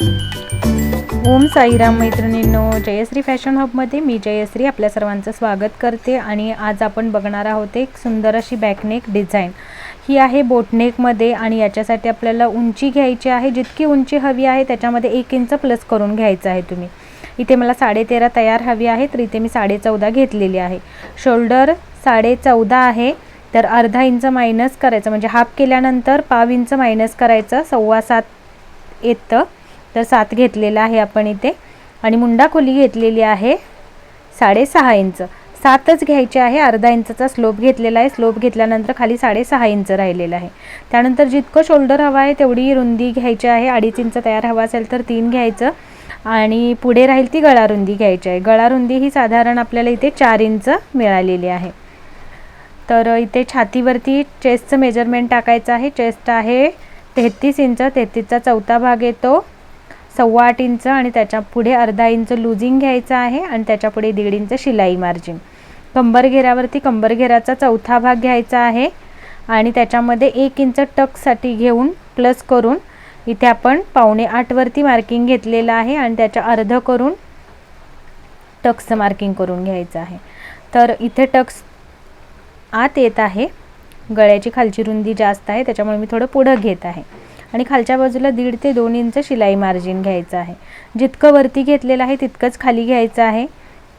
ओम साईराम मैत्रिणींनो जयश्री फॅशन हबमध्ये मी जयश्री आपल्या सर्वांचं स्वागत करते आणि आज आपण बघणार आहोत एक सुंदर अशी बॅकनेक डिझाईन ही आहे बोटनेकमध्ये आणि याच्यासाठी आपल्याला उंची घ्यायची आहे. जितकी उंची हवी आहे त्याच्यामध्ये एक इंच प्लस करून घ्यायचं आहे तुम्ही. इथे मला साडे तेरा तयार हवी आहे तर इथे मी साडेचौदा घेतलेली आहे. शोल्डर साडेचौदा आहे तर अर्धा इंच मायनस करायचं. म्हणजे हाफ केल्यानंतर पाव इंच मायनस करायचं सव्वा सात येतं. तर सात घेतलेला आहे आपण इथे. आणि मुंडा खोली घेतलेली आहे साडेसहा इंच. सातच घ्यायची आहे अर्धा इंचचा स्लोप घेतलेला आहे. स्लोप घेतल्यानंतर खाली साडेसहा इंच राहिलेला आहे. त्यानंतर जितकं शोल्डर हवा आहे तेवढी रुंदी घ्यायची आहे. अडीच इंच तयार हवा असेल तर तीन घ्यायचं. आणि पुढे राहील ती गळारुंदी घ्यायची आहे. गळारुंदी ही साधारण आपल्याला इथे चार इंच मिळालेली आहे. तर इथे छातीवरती चेस्टचं मेजरमेंट टाकायचं आहे. चेस्ट आहे तेहतीस इंच. तेहतीसचा चौथा भाग येतो. सव्वा आठ इंच आणि त्याच्या पुढे अर्धा इंच लुझिंग घ्यायचं आहे आणि त्याच्या पुढे दीड इंच शिलाई मार्जिन. कंबर घेरावरती कंबर घेराचा चौथा भाग घ्यायचा आहे आणि त्याच्यामध्ये एक इंच टक्ससाठी घेऊन प्लस करून इथे आपण पावणे आठवरती मार्किंग घेतलेलं आहे आणि त्याच्या अर्ध करून टक्सचं मार्किंग करून घ्यायचं आहे. तर इथे टक्स आत येत आहे. गळ्याची खालची रुंदी जास्त आहे त्याच्यामुळे मी थोडं पुढं घेत आहे. आणि खालच्या बाजूला दीड ते दोन इंच शिलाई मार्जिन घ्यायचं आहे. जितकं वरती घेतलेलं आहे तितकंच खाली घ्यायचं आहे.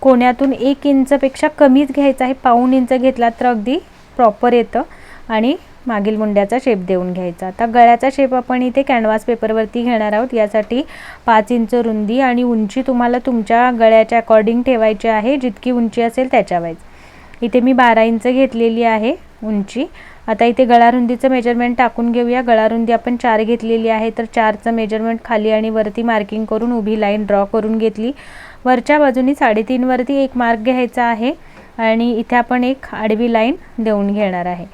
कोण्यातून एक इंचपेक्षा कमीच घ्यायचं आहे. पाऊण इंच घेतला तर अगदी प्रॉपर येतं. आणि मागील मुंड्याचा शेप देऊन घ्यायचा. आता गळ्याचा शेप आपण इथे कॅनव्हास पेपरवरती घेणार आहोत. यासाठी पाच इंच रुंदी आणि उंची तुम्हाला तुमच्या गळ्याच्या अकॉर्डिंग ठेवायची आहे. जितकी उंची असेल त्याच्या वाईज इथे मी बारा इंच घेतलेली आहे उंची. आता इथे गळारुंदीचं मेजरमेंट टाकून घेऊया. गळारुंदी आपण चार घेतलेली आहे तर चारचं मेजरमेंट खाली आणि वरती मार्किंग करून उभी लाईन ड्रॉ करून घेतली. वरच्या बाजूनी साडेतीनवरती एक मार्क घ्यायचा आहे आणि इथे आपण एक आडवी लाईन देऊन घेणार आहे.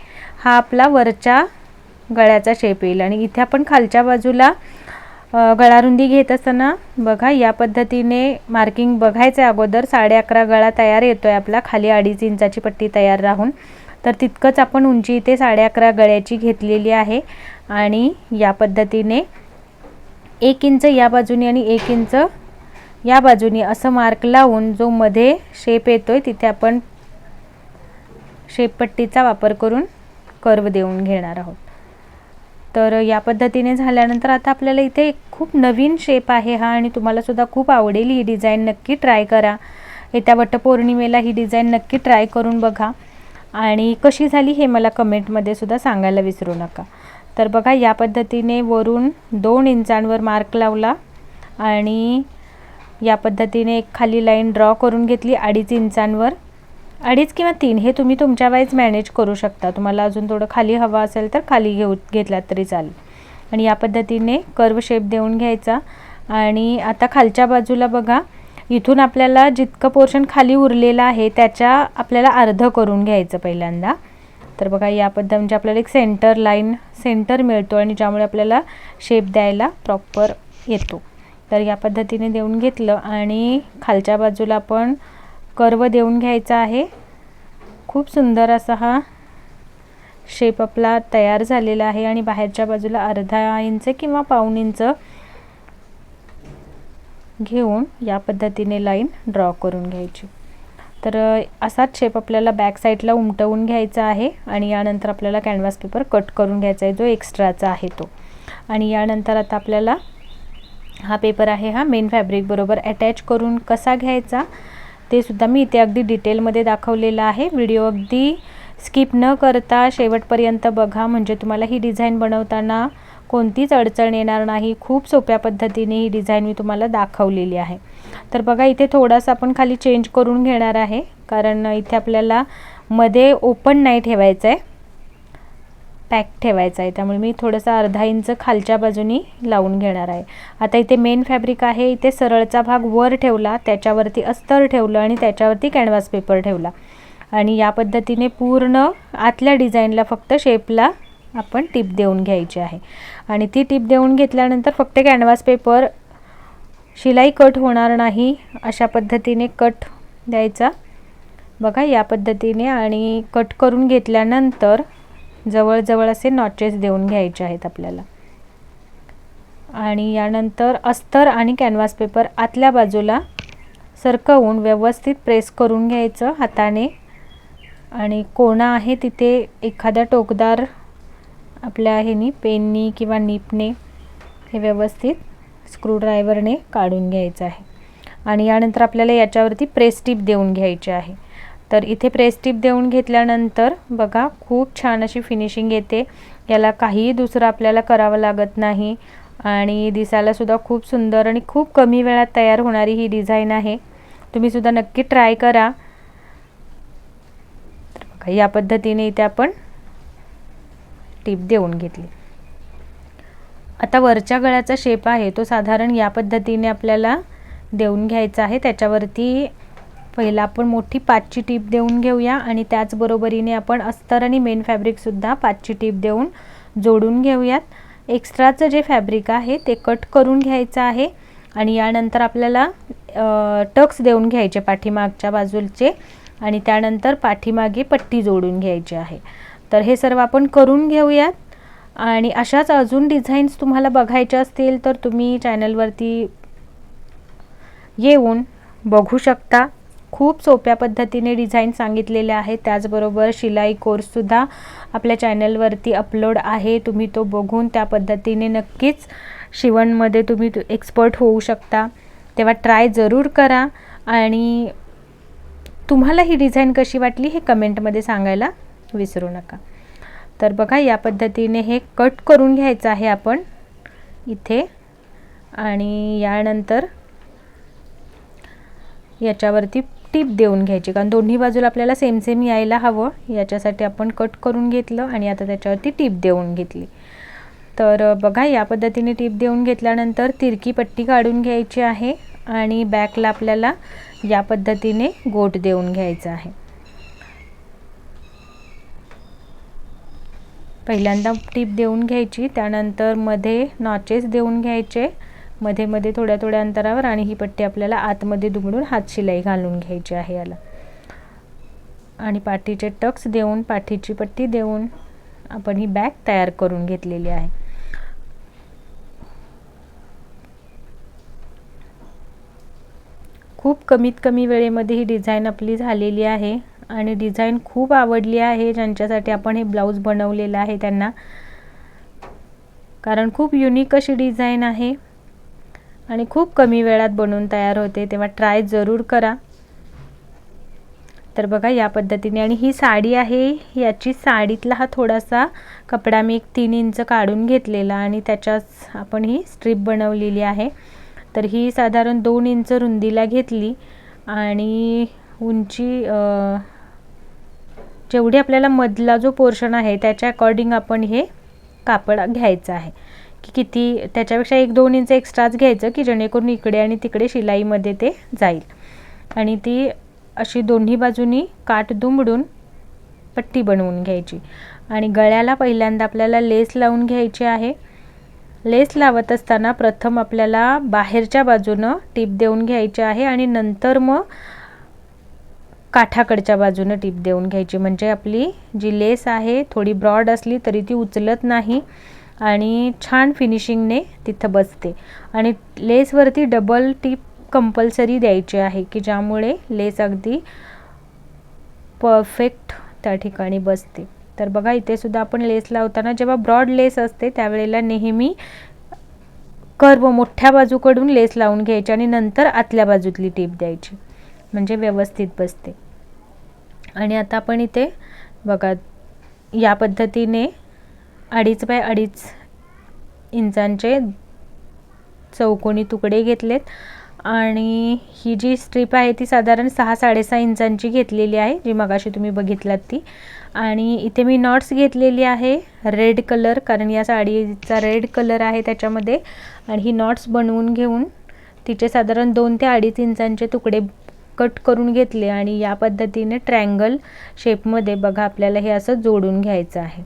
हा आपला वरच्या गळ्याचा शेप येईल आणि इथे आपण खालच्या बाजूला गळारुंदी घेत असताना बघा या पद्धतीने मार्किंग बघायचं आहे अगोदर. साडे अकरा गळा तयार येतो आहे आपला खाली अडीच इंचाची पट्टी तयार राहून. तर तितकंच आपण उंची इथे साडे अकरा गळ्याची घेतलेली आहे. आणि या पद्धतीने एक इंच या बाजूने आणि एक इंच या बाजूने असं मार्क लावून जो मध्ये शेप येतो आहे तिथे आपण शेपपट्टीचा वापर करून कर्व देऊन घेणार आहोत. तर या पद्धतीने झाल्यानंतर आता आपल्याला इथे खूप नवीन शेप आहे हा आणि तुम्हालासुद्धा खूप आवडेल ही डिझाईन नक्की ट्राय करा. येत्या वटपौर्णिमेला ही डिझाईन नक्की ट्राय करून बघा. आणि कशी झाली हे मला कमेंटमध्ये सुद्धा सांगायला विसरू नका. तर बघा या पद्धतीने वरून दोन इंचांवर मार्क लावला आणि या पद्धतीने एक खाली लाईन ड्रॉ करून घेतली अडीच इंचांवर. अडीच किंवा तीन हे तुम्ही तुमच्या वाईज मॅनेज करू शकता. तुम्हाला अजून थोडं खाली हवा असेल तर खाली घेऊ घेतलात तरी चालेल. आणि या पद्धतीने कर्व शेप देऊन घ्यायचा. आणि आता खालच्या बाजूला बघा इथून आपल्याला जितकं पोर्शन खाली उरलेलं आहे त्याच्या आपल्याला अर्ध करून घ्यायचं पहिल्यांदा. तर बघा या पद्धत म्हणजे आपल्याला एक सेंटर लाईन सेंटर मिळतो आणि ज्यामुळे आपल्याला शेप द्यायला प्रॉपर येतो. तर या पद्धतीने देऊन घेतलं आणि खालच्या बाजूला आपण कर्व देऊन घ्यायचा आहे. खूप सुंदर असा हा शेप आपला तयार झालेला आहे आणि बाहेरच्या बाजूला अर्धा इंच किंवा पाऊण इंच घेऊन या पद्धतीने लाईन ड्रॉ करून घ्यायची. तर असाच शेप आपल्याला बॅक साईडला उमटवून घ्यायचा आहे आणि यानंतर आपल्याला कॅनव्हास पेपर कट करून घ्यायचा आहे जो एक्स्ट्राचा आहे तो. आणि यानंतर आता आपल्याला हा पेपर आहे हा मेन फॅब्रिक बरोबर अटॅच करून कसा घ्यायचा ते सुद्धा मी इथे अगदी डिटेलमध्ये दाखवलेलं आहे. व्हिडिओ अगदी स्किप न करता शेवटपर्यंत बघा म्हणजे तुम्हाला ही डिझाईन बनवताना कोणतीच अडचण येणार नाही. खूप सोप्या पद्धतीने ही डिझाईन मी तुम्हाला दाखवलेली आहे. तर बघा इथे थोडासा आपण खाली चेंज करून घेणार आहे. कारण इथे आपल्याला मध्ये ओपन नाही ठेवायचं आहे. पॅक ठेवायचं आहे. त्यामुळे मी थोडंसं अर्धा इंच खालच्या बाजूनी लावून घेणार आहे. आता इथे मेन फॅब्रिक आहे. इथे सरळचा भाग वर ठेवला त्याच्यावरती अस्तर ठेवलं आणि त्याच्यावरती कॅनव्हास पेपर ठेवला. आणि या पद्धतीने पूर्ण आतल्या डिझाईनला फक्त शेपला आपण टीप देऊन घ्यायची आहे. आणि ती टीप देऊन घेतल्यानंतर फक्त कॅनव्हास पेपर शिलाई कट होणार नाही अशा पद्धतीने कट द्यायचा. बघा या पद्धतीने आणि कट करून घेतल्यानंतर जवळजवळ असे नॉचेस देऊन घ्यायचे आहेत आपल्याला. आणि यानंतर अस्तर आणि कॅनव्हास पेपर आतल्या बाजूला सरकवून व्यवस्थित प्रेस करून घ्यायचं हाताने. आणि कोणा आहे तिथे एखाद्या टोकदार आपल्या ह्यानी पेननी किंवा निपने हे व्यवस्थित स्क्रूड्रायव्हरने काढून घ्यायचं आहे. आणि यानंतर आपल्याला याच्यावरती प्रेस टीप देऊन घ्यायची आहे. तर इथे प्रेस टीप देऊन घेतल्यानंतर बघा खूप छान अशी फिनिशिंग येते. याला काहीही दुसरं आपल्याला करावं लागत नाही. आणि दिसायलासुद्धा खूप सुंदर आणि खूप कमी वेळात तयार होणारी ही डिझाईन आहे. तुम्हीसुद्धा नक्की ट्राय करा. तर बघा या पद्धतीने इथे आपण टीप देऊन घेतली. आता वरच्या गळ्याचा शेप आहे तो साधारण या पद्धतीने आपल्याला देऊन घ्यायचा आहे. त्याच्यावरती पहिला आपण मोठी पाचची टीप देऊन घेऊया आणि त्याचबरोबरीने आपण अस्तर आणि मेन फॅब्रिकसुद्धा पाचची टीप देऊन जोडून घेऊयात. एक्स्ट्राचं जे फॅब्रिक आहे ते कट करून घ्यायचं आहे आणि यानंतर आपल्याला टक्स देऊन घ्यायचे पाठीमागच्या बाजूचे आणि त्यानंतर पाठीमागे पट्टी जोडून घ्यायची आहे. तर हे सर्व आपण करून घेऊयात. आणि अशाच अजून डिझाईन्स तुम्हाला बघायच्या असतील तर तुम्ही चॅनलवरती येऊन बघू शकता. खूप सोप्या पद्धतीने डिझाईन सांगितलेले आहेत. त्याचबरोबर शिलाई कोर्ससुद्धा आपल्या चॅनलवरती अपलोड आहे. तुम्ही तो बघून त्या पद्धतीने नक्कीच शिवणमध्ये तुम्ही एक्सपर्ट होऊ शकता. तेव्हा ट्राय जरूर करा. आणि तुम्हाला ही डिझाईन कशी वाटली हे कमेंटमध्ये सांगायला विसरू नका. तर बघा या पद्धतीने हे कट करून घ्यायचं आहे आपण इथे. आणि यानंतर याच्यावरती टीप देऊन घ्यायची कारण दोन्ही बाजूला आपल्याला सेम सेम यायला हवं. याच्यासाठी आपण कट करून घेतलं आणि आता त्याच्यावरती टीप देऊन घेतली. तर बघा या पद्धतीने टीप देऊन घेतल्यानंतर तिरकी पट्टी काढून घ्यायची आहे आणि बॅकला आपल्याला या पद्धतीने गोट देऊन घ्यायचं आहे. पहिल्यांदा टीप देऊन घ्यायची त्यानंतरमध्ये नॉचेस देऊन घ्यायचे. मध्ये मध्ये थोड्या थोड्या अंतरावर आणि ही पट्टी आपल्याला आतमध्ये दुमडून हात शिलाई घालून घ्यायची आहे याला. आणि पाठीचे टक्स देऊन पाठीची पट्टी देऊन आपण ही बॅग तयार करून घेतलेली आहे. कमीत कमी वेळेमध्ये ही डिझाईन आपली झालेली आहे. आणि डिझाईन खूप आवडली आहे. ज्यांच्यासाठी आपण हे ब्लाऊज बनवलेलं आहे त्यांना. कारण खूप युनिक अशी डिझाईन आहे. आणि खूप कमी वेळात बनवून तयार होते. तेव्हा ट्राय जरूर करा. तर बघा या पद्धतीने. आणि ही साडी आहे. याची साडीतला हा थोडासा कपडा मी एक तीन इंच काढून घेतलेला. आणि त्याच्याच आपण ही स्ट्रीप बनवलेली आहे. तर ही साधारण दोन इंच रुंदीला घेतली आणि उंची जेवढी आपल्याला मधला जो पोर्शन आहे त्याच्या अकॉर्डिंग आपण हे कापड घ्यायचं आहे. की किती त्याच्यापेक्षा एक दोन इंच एक्स्ट्राच घ्यायचं की जेणेकरून इकडे आणि तिकडे शिलाईमध्ये ते जाईल. आणि ती अशी दोन्ही बाजूनी काठ दुमडून पट्टी बनवून घ्यायची. आणि गळ्याला पहिल्यांदा आपल्याला लेस लावून घ्यायची आहे. लेस लावत असताना प्रथम आपल्याला बाहेरच्या बाजूनं टीप देऊन घ्यायची आहे आणि नंतर मग काठाकडच्या बाजूनं टीप देऊन घ्यायची. म्हणजे आपली जी लेस आहे थोडी ब्रॉड असली तरी ती उचलत नाही आणि छान फिनिशिंगने तिथं बसते. आणि लेसवरती डबल टीप कंपल्सरी द्यायची आहे की ज्यामुळे लेस अगदी परफेक्ट त्या ठिकाणी बसते. तर बघा इथे सुद्धा आपण लेस लावताना जेव्हा ब्रॉड लेस असते त्यावेळेला नेहमी कर्व मोठ्या बाजूकडून लेस लावून घ्यायची आणि नंतर आतल्या बाजूतली टीप द्यायची. म्हणजे व्यवस्थित बसते. आणि आता आपण इथे बघा या पद्धतीने अडीच बाय अडीच इंचांचे चौकोनी तुकडे घेतलेत. आणि ही जी स्ट्रीप आहे ती साधारण सहा साडेसहा इंचांची घेतलेली आहे जी मगाशी तुम्ही बघितलात ती. आणि इथे मी नॉट्स घेतलेली आहे रेड कलर कारण या साडीचा रेड कलर आहे त्याच्यामध्ये. आणि ही नॉट्स बनवून घेऊन तिचे साधारण दोन ते अडीच इंचांचे तुकडे कट करून घेतले आणि या पद्धतीने ट्रँगल शेपमध्ये बघा आपल्याला हे असं जोडून घ्यायचं आहे.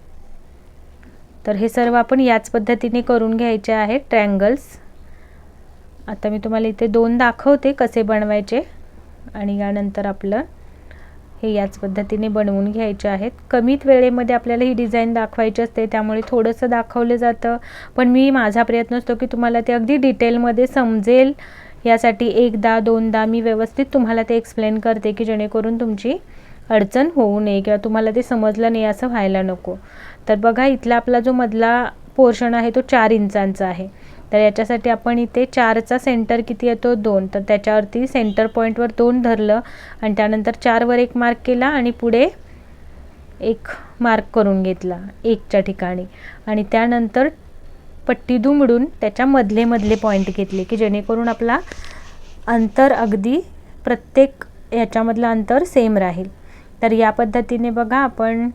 तर हे सर्व आपण याच पद्धतीने करून घ्यायचे आहे ट्रँगल्स आता मी तुम्हाला इथे दोन दाखवते कसे बनवायचे आणि यानंतर आपलं हे याच पद्धतीने बनवून घ्यायचे आहेत. कमीत वेळेमध्ये आपल्याला ही डिझाईन दाखवायची असते त्यामुळे थोडंसं दाखवलं जातं. पण मी माझा प्रयत्न असतो की तुम्हाला ते अगदी डिटेलमध्ये समजेल. यासाठी एकदा दोनदा मी व्यवस्थित तुम्हाला ते एक्सप्लेन करते की जेणेकरून तुमची अडचण होऊ नये किंवा तुम्हाला ते समजलं नाही असं व्हायला नको. तर बघा इथला आपला जो मधला पोर्शन आहे तो चार इंचांचा आहे. तर याच्यासाठी आपण इथे चारचा सेंटर किती येतो? दोन. तर त्याच्यावरती सेंटर पॉईंटवर दोन धरलं आणि त्यानंतर चारवर एक मार्क केला आणि पुढे एक मार्क करून घेतला एकच्या ठिकाणी. आणि त्यानंतर पट्टी दुमडून त्याच्या मधले मधले पॉईंट घेतले की जेणेकरून आपला अंतर अगदी प्रत्येक याच्यामधलं अंतर सेम राहील. तर या पद्धतीने बघा आपण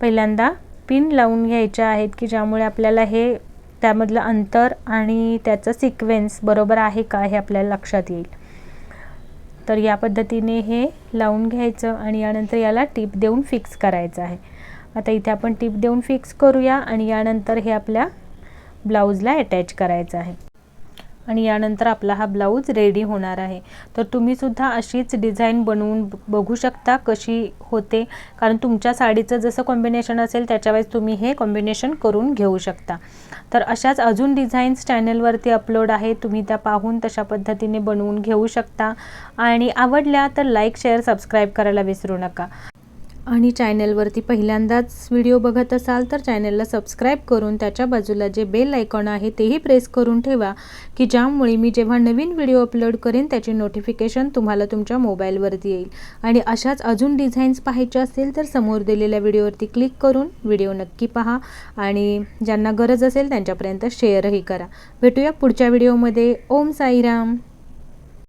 पहिल्यांदा पिन लावून घ्यायच्या आहेत की ज्यामुळे आपल्याला हे त्यामधलं अंतर आणि त्याचं सिक्वेन्स बरोबर आहे का हे आपल्याला लक्षात येईल. तर या पद्धतीने हे लावून घ्यायचं आणि यानंतर याला टीप देऊन फिक्स करायचं आहे. आता इथे आपण टीप देऊन फिक्स करूया आणि यानंतर हे आपल्या ब्लाऊजला अटॅच करायचं आहे. आणि यानंतर आपला हा ब्लाऊज रेडी होणार आहे. तर तुम्हीसुद्धा अशीच डिझाईन बनवून बघू शकता कशी होते. कारण तुमच्या साडीचं जसं कॉम्बिनेशन असेल त्याच्यावेळेस तुम्ही हे कॉम्बिनेशन करून घेऊ शकता. तर अशाच अजून डिझाईन्स चॅनलवरती अपलोड आहे तुम्ही त्या पाहून तशा पद्धतीने बनवून घेऊ शकता. आणि आवडल्या तर लाईक शेअर सबस्क्राईब करायला विसरू नका. आणि चॅनलवरती पहिल्यांदाच व्हिडिओ बघत असाल तर चॅनलला सबस्क्राईब करून त्याच्या बाजूला जे बेल आयकॉन आहे तेही प्रेस करून ठेवा की ज्यामुळे मी जेव्हा नवीन व्हिडिओ अपलोड करेन त्याची नोटिफिकेशन तुम्हाला तुमच्या मोबाईलवरती येईल. आणि अशाच अजून डिझाईन्स पाहायच्या असतील तर समोर दिलेल्या व्हिडिओवरती क्लिक करून व्हिडिओ नक्की पहा आणि ज्यांना गरज असेल त्यांच्यापर्यंत शेअरही करा. भेटूया पुढच्या व्हिडिओमध्ये. ओम साईराम.